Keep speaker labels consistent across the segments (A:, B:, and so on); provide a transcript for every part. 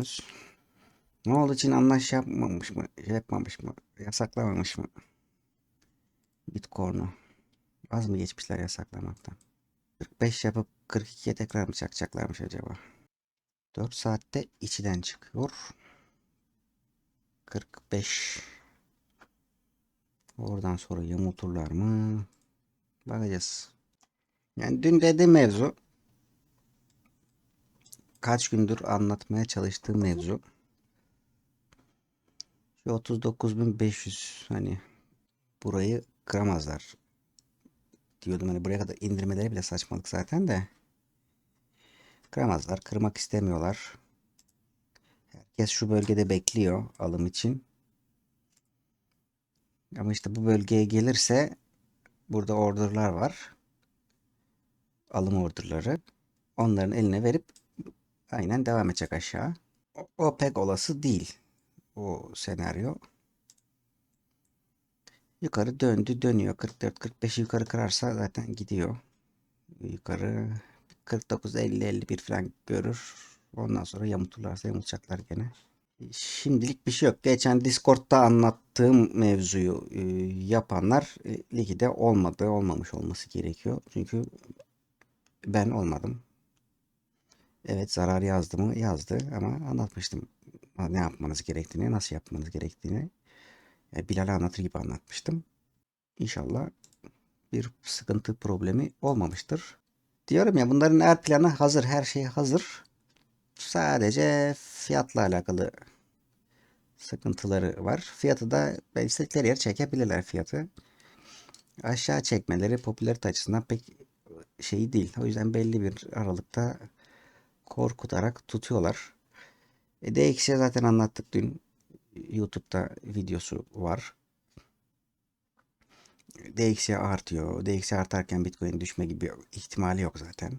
A: diyorsunuz? Ne oldu Çin anlaş yapmamış mı? Şey yapmamış mı? Yasaklamamış mı? Bitcoin'u. Az mı geçmişler yasaklamaktan? 45 yapıp 42'ye tekrar mı çakacaklarmış acaba? 4 saatte içiden çıkıyor. 45. Oradan sonra yamulturlar mı? Bakacağız. Yani dün dediğim mevzu kaç gündür anlatmaya çalıştığım mevzu. Şu 39.500 hani burayı kıramazlar. Diyordum hani buraya kadar indirmeleri bile saçmalık zaten de. Kıramazlar. Kırmak istemiyorlar. Herkes şu bölgede bekliyor alım için. Ama işte bu bölgeye gelirse burada orderlar var. Alım orderları. Onların eline verip aynen devam edecek aşağı. O, o pek olası değil. O senaryo. Yukarı döndü dönüyor. 44-45 yukarı kırarsa zaten gidiyor. Yukarı 49-50-51 falan görür. Ondan sonra yamulturlarsa yamulacaklar gene. Şimdilik bir şey yok. Geçen Discord'da anlattığım mevzuyu e, yapanlar e, ligde olmadı, olmamış olması gerekiyor. Çünkü ben olmadım. Evet zarar yazdı mı? Yazdı ama anlatmıştım ne yapmanız gerektiğini, nasıl yapmanız gerektiğini. E, Bilal'e anlatır gibi anlatmıştım. İnşallah bir sıkıntı problemi olmamıştır. Diyorum ya bunların her planı hazır, her şey hazır. Sadece fiyatla alakalı sıkıntıları var. Fiyatı da istedikleri yere çekebilirler fiyatı. Aşağı çekmeleri popülarite açısından pek şey değil. O yüzden belli bir aralıkta korkutarak tutuyorlar. E, DX'ye zaten anlattık dün. YouTube'da videosu var. DXY artıyor. DXY artarken Bitcoin düşme gibi ihtimali yok zaten.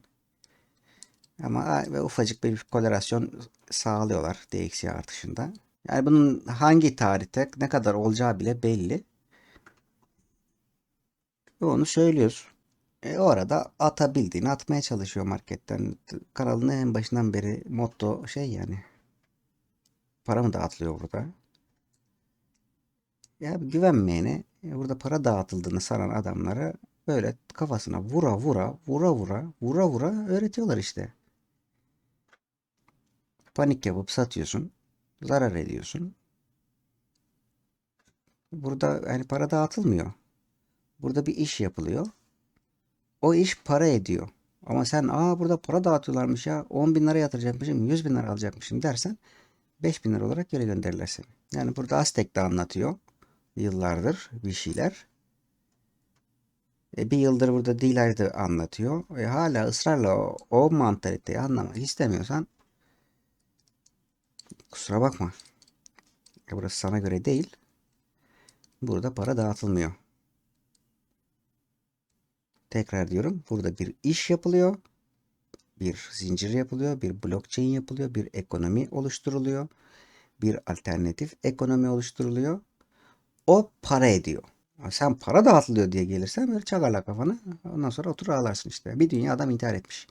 A: Ama ve ufacık bir korelasyon sağlıyorlar DXY artışında. Yani bunun hangi tarihte ne kadar olacağı bile belli. Ve onu söylüyoruz. E, o arada atabildiğini atmaya çalışıyor marketten. Kanalın en başından beri motto şey yani. Para mı dağıtılıyor burada? Ya güvenmeyene e, burada para dağıtıldığını sanan adamlara böyle kafasına vura vura vura vura vura vura öğretiyorlar işte. Panik yapıp satıyorsun. Zarar ediyorsun. Burada yani para dağıtılmıyor. Burada bir iş yapılıyor. O iş para ediyor. Ama sen aa burada para dağıtıyorlarmış ya 10 bin lira yatıracakmışım 100 bin lira alacakmışım dersen 5 bin lira olarak geri gönderirler seni. Yani burada Aztek de anlatıyor yıllardır bir şeyler. E, bir yıldır burada Dilay'da anlatıyor. E, hala ısrarla o, o mantaliteyi anlamak istemiyorsan kusura bakma. E, burası sana göre değil. Burada para dağıtılmıyor. Tekrar diyorum. Burada bir iş yapılıyor. Bir zincir yapılıyor. Bir blockchain yapılıyor. Bir ekonomi oluşturuluyor. Bir alternatif ekonomi oluşturuluyor. O para ediyor. Sen para dağıtılıyor diye gelirsen böyle çakarlar kafanı. Ondan sonra otur ağlarsın işte. Bir dünya adam intihar etmiş.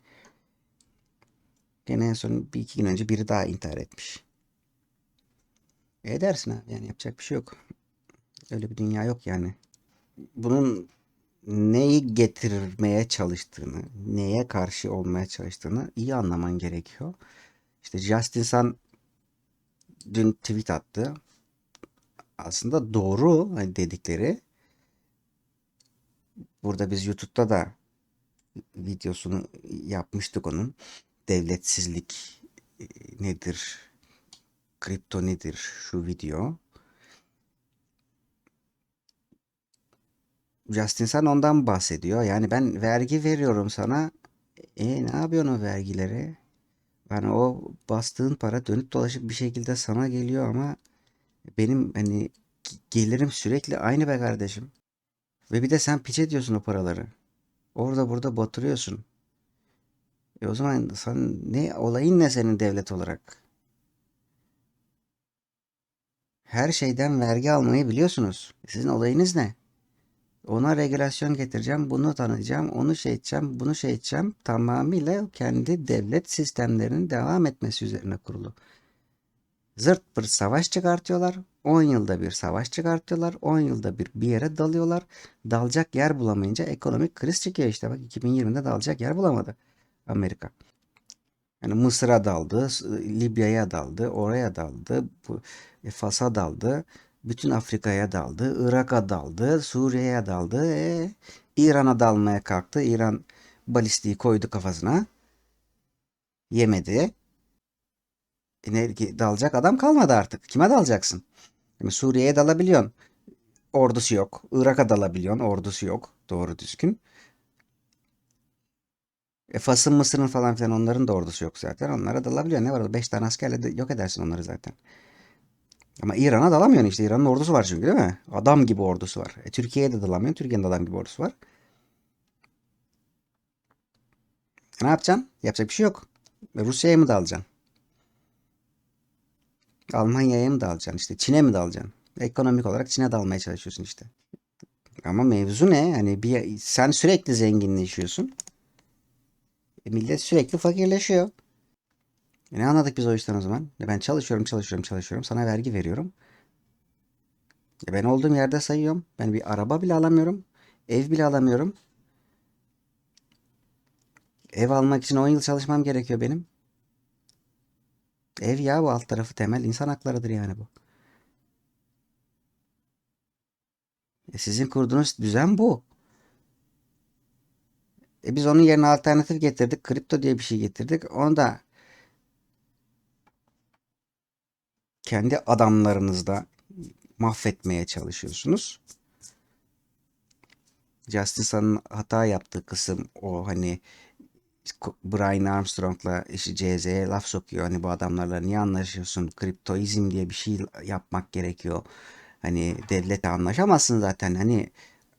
A: Gene en son bir iki gün önce biri daha intihar etmiş. E edersin abi yani yapacak bir şey yok. Öyle bir dünya yok yani. Bunun neyi getirmeye çalıştığını, neye karşı olmaya çalıştığını iyi anlaman gerekiyor. İşte Justin Sun dün tweet attı. Aslında doğru dedikleri. Burada biz YouTube'da da videosunu yapmıştık onun. Devletsizlik e, nedir? Kripto nedir? Şu video. Justin Sun ondan bahsediyor. Yani ben vergi veriyorum sana. E ne yapıyorsun o vergileri? Yani o bastığın para dönüp dolaşıp bir şekilde sana geliyor ama benim hani gelirim sürekli aynı be kardeşim. Ve bir de sen piç ediyorsun o paraları. Orada burada batırıyorsun. E o zaman sen ne olayın ne senin devlet olarak? Her şeyden vergi almayı biliyorsunuz. Sizin olayınız ne? Ona regülasyon getireceğim, bunu tanıyacağım, onu şey edeceğim, bunu şey edeceğim. Tamamıyla kendi devlet sistemlerinin devam etmesi üzerine kurulu. Zırt pırt savaş çıkartıyorlar. 10 yılda bir savaş çıkartıyorlar. 10 yılda bir bir yere dalıyorlar. Dalacak yer bulamayınca ekonomik kriz çıkıyor işte. Bak 2020'de dalacak yer bulamadı Amerika. Yani Mısır'a daldı, Libya'ya daldı, oraya daldı, e, Fas'a daldı, bütün Afrika'ya daldı, Irak'a daldı, Suriye'ye daldı, e, İran'a dalmaya kalktı. İran balistiği koydu kafasına. Yemedi. E ne, dalacak adam kalmadı artık. Kime dalacaksın? Yani Suriye'ye dalabiliyorsun. Ordusu yok. Irak'a dalabiliyorsun. Ordusu yok. Doğru düzgün. E Fas'ın, Mısır'ın falan filan onların da ordusu yok zaten. Onlara dalabiliyor. Ne var orada? 5 tane askerle de yok edersin onları zaten. Ama İran'a dalamıyorsun işte. İran'ın ordusu var çünkü değil mi? Adam gibi ordusu var. E, Türkiye'ye de dalamıyorsun. Türkiye'nin adam gibi ordusu var. E, ne yapacaksın? Yapacak bir şey yok. E, Rusya'ya mı dalacaksın? Almanya'ya mı dalacaksın? İşte Çin'e mi dalacaksın? Ekonomik olarak Çin'e dalmaya çalışıyorsun işte. Ama mevzu ne? Hani bir sen sürekli zenginleşiyorsun. E, millet sürekli fakirleşiyor. E, ne anladık biz o işten o zaman? E, ben çalışıyorum, çalışıyorum, çalışıyorum. Sana vergi veriyorum. E, ben olduğum yerde sayıyorum. Ben bir araba bile alamıyorum. Ev bile alamıyorum. Ev almak için 10 yıl çalışmam gerekiyor benim. Ev ya bu alt tarafı temel insan haklarıdır yani bu. E, sizin kurduğunuz düzen bu. E, biz onun yerine alternatif getirdik. Kripto diye bir şey getirdik. Onu da kendi adamlarınızda mahvetmeye çalışıyorsunuz. Justin hata yaptığı kısım o hani Brian Armstrong'la işte CZ'ye laf sokuyor. Hani bu adamlarla niye anlaşıyorsun? Kriptoizm diye bir şey yapmak gerekiyor. Hani devlete anlaşamazsın zaten. Hani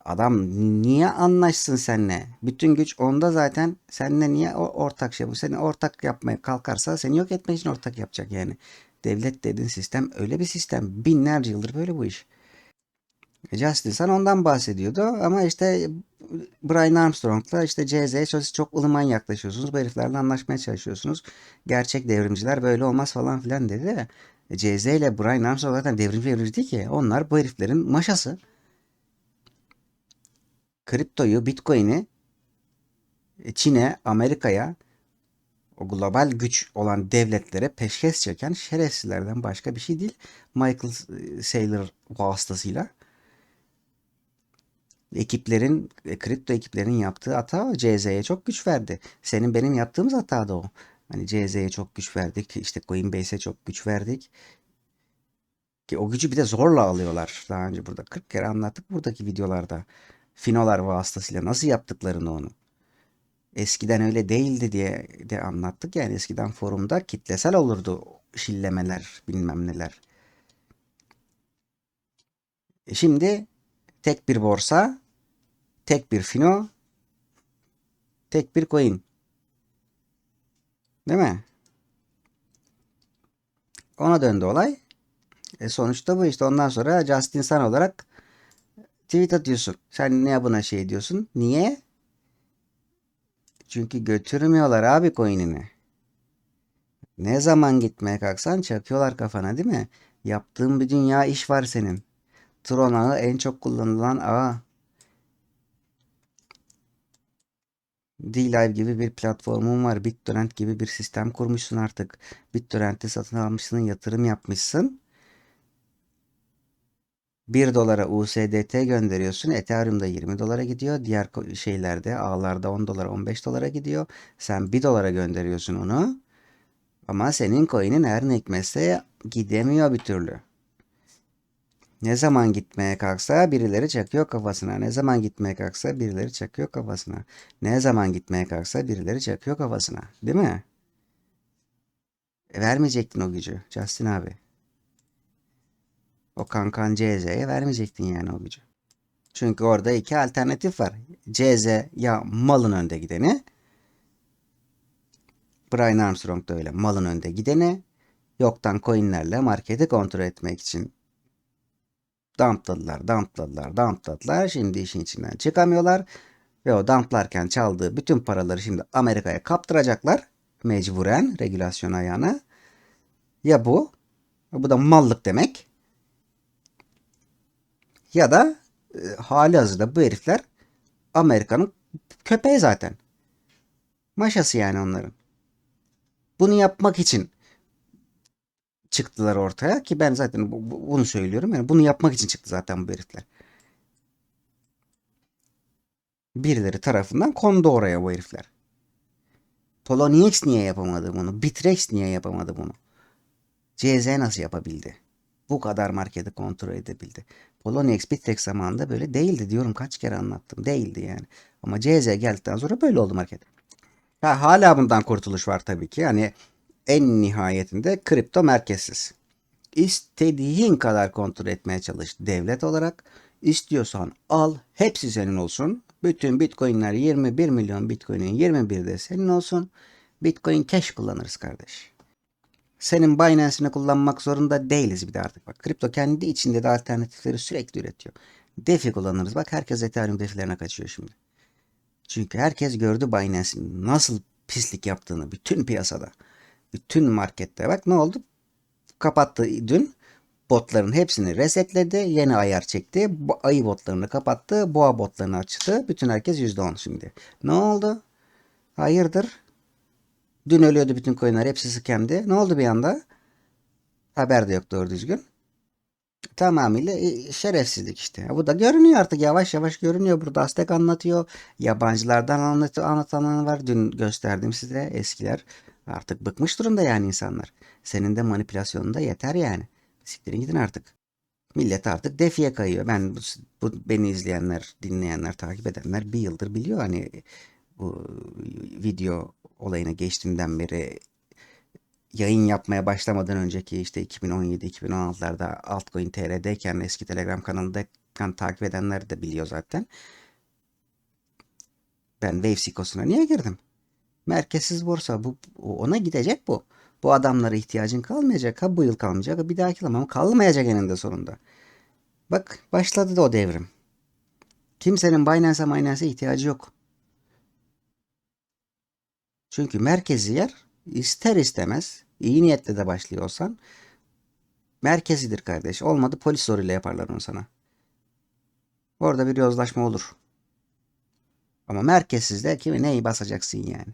A: adam niye anlaşsın seninle? Bütün güç onda zaten. Seninle niye ortak şey bu? Seni ortak yapmaya kalkarsa seni yok etmek için ortak yapacak yani. Devlet dediğin sistem öyle bir sistem. Binlerce yıldır böyle bu iş. Justice Sun ondan bahsediyordu ama işte Brian Armstrong'la işte CZ'ye çok, çok ılıman yaklaşıyorsunuz. Bu heriflerle anlaşmaya çalışıyorsunuz. Gerçek devrimciler böyle olmaz falan filan dedi. CZ ile Brian Armstrong zaten devrimci devrimci değil ki. Onlar bu heriflerin maşası. Kriptoyu, Bitcoin'i e, Çin'e, Amerika'ya o global güç olan devletlere peşkeş çeken şerefsizlerden başka bir şey değil. Michael Saylor vasıtasıyla ekiplerin, e, kripto ekiplerin yaptığı hata CZ'ye çok güç verdi. Senin benim yaptığımız hata da o. Hani CZ'ye çok güç verdik. işte Coinbase'e çok güç verdik. Ki o gücü bir de zorla alıyorlar. Daha önce burada 40 kere anlattık buradaki videolarda. Finolar vasıtasıyla nasıl yaptıklarını onu. Eskiden öyle değildi diye de anlattık. Yani eskiden forumda kitlesel olurdu şillemeler bilmem neler. E şimdi tek bir borsa, tek bir fino, tek bir coin. Değil mi? Ona döndü olay. E sonuçta bu işte ondan sonra Justin Sun olarak tweet atıyorsun. Sen ne buna şey diyorsun? Niye? Çünkü götürmüyorlar abi coin'ini. Ne zaman gitmeye kalksan çakıyorlar kafana değil mi? Yaptığın bir dünya iş var senin. Tron ağı en çok kullanılan ağ. D-Live gibi bir platformun var. BitTorrent gibi bir sistem kurmuşsun artık. BitTorrent'i satın almışsın, yatırım yapmışsın. 1 dolara USDT gönderiyorsun. Ethereum'da 20 dolara gidiyor. Diğer şeylerde ağlarda 10 dolara 15 dolara gidiyor. Sen 1 dolara gönderiyorsun onu. Ama senin coin'in her ne gidemiyor bir türlü. Ne zaman gitmeye kalksa birileri çakıyor kafasına. Ne zaman gitmeye kalksa birileri çakıyor kafasına. Ne zaman gitmeye kalksa birileri çakıyor kafasına. Değil mi? E, vermeyecektin o gücü Justin abi. O kankan CZ'ye vermeyecektin yani o gücü. Çünkü orada iki alternatif var. CZ ya malın önde gideni. Brian Armstrong da öyle malın önde gideni. Yoktan coinlerle marketi kontrol etmek için dumpladılar, dumpladılar, dumpladılar. Şimdi işin içinden çıkamıyorlar. Ve o dumplarken çaldığı bütün paraları şimdi Amerika'ya kaptıracaklar. Mecburen regülasyon ayağına. Ya bu Bu da mallık demek. Ya da e, hali hazırda bu herifler Amerika'nın köpeği zaten. Maşası yani onların. Bunu yapmak için çıktılar ortaya ki ben zaten bu- bu- bunu söylüyorum. Yani bunu yapmak için çıktı zaten bu herifler. Birileri tarafından kondu oraya bu herifler. Poloniex niye yapamadı bunu? Bitrex niye yapamadı bunu? CZ nasıl yapabildi? Bu kadar marketi kontrol edebildi. Poloniex Bitrex zamanında böyle değildi diyorum kaç kere anlattım. Değildi yani. Ama CZ geldikten sonra böyle oldu market. Ha, hala bundan kurtuluş var tabii ki. Yani en nihayetinde kripto merkezsiz. İstediğin kadar kontrol etmeye çalış devlet olarak. İstiyorsan al hepsi senin olsun. Bütün bitcoinler 21 milyon bitcoinin 21 de senin olsun. Bitcoin cash kullanırız kardeş. Senin Binance'ini kullanmak zorunda değiliz bir de artık bak. Kripto kendi içinde de alternatifleri sürekli üretiyor. DeFi kullanırız. Bak herkes Ethereum DeFi'lerine kaçıyor şimdi. Çünkü herkes gördü Binance'in nasıl pislik yaptığını bütün piyasada. Bütün markette. Bak ne oldu? Kapattı dün. Botların hepsini resetledi. Yeni ayar çekti. Ayı botlarını kapattı. Boğa botlarını açtı. Bütün herkes %10 şimdi. Ne oldu? Hayırdır? Dün ölüyordu bütün coinler. Hepsi scam'di. Ne oldu bir anda? Haber de yok doğru düzgün. Tamamıyla e, şerefsizlik işte. Bu da görünüyor artık yavaş yavaş görünüyor. Burada Aztek anlatıyor. Yabancılardan anlat anlatanlar var. Dün gösterdim size eskiler. Artık bıkmış durumda yani insanlar. Senin de manipülasyonun da yeter yani. Siktirin gidin artık. Millet artık defiye kayıyor. Ben bu, bu beni izleyenler, dinleyenler, takip edenler bir yıldır biliyor hani bu video olayına geçtiğimden beri yayın yapmaya başlamadan önceki işte 2017-2016'larda Altcoin TR'deyken eski Telegram kanalındayken takip edenler de biliyor zaten. Ben Wave Sikos'una niye girdim? Merkezsiz borsa bu ona gidecek bu. Bu adamlara ihtiyacın kalmayacak. Ha bu yıl kalmayacak. Ha bir dahaki ama kalmayacak eninde sonunda. Bak başladı da o devrim. Kimsenin Binance'a Binance'e ihtiyacı yok. Çünkü merkezi yer ister istemez iyi niyetle de başlıyorsan merkezidir kardeş. Olmadı polis zoruyla yaparlar onu sana. Orada bir yozlaşma olur. Ama merkezsizde kimi neyi basacaksın yani.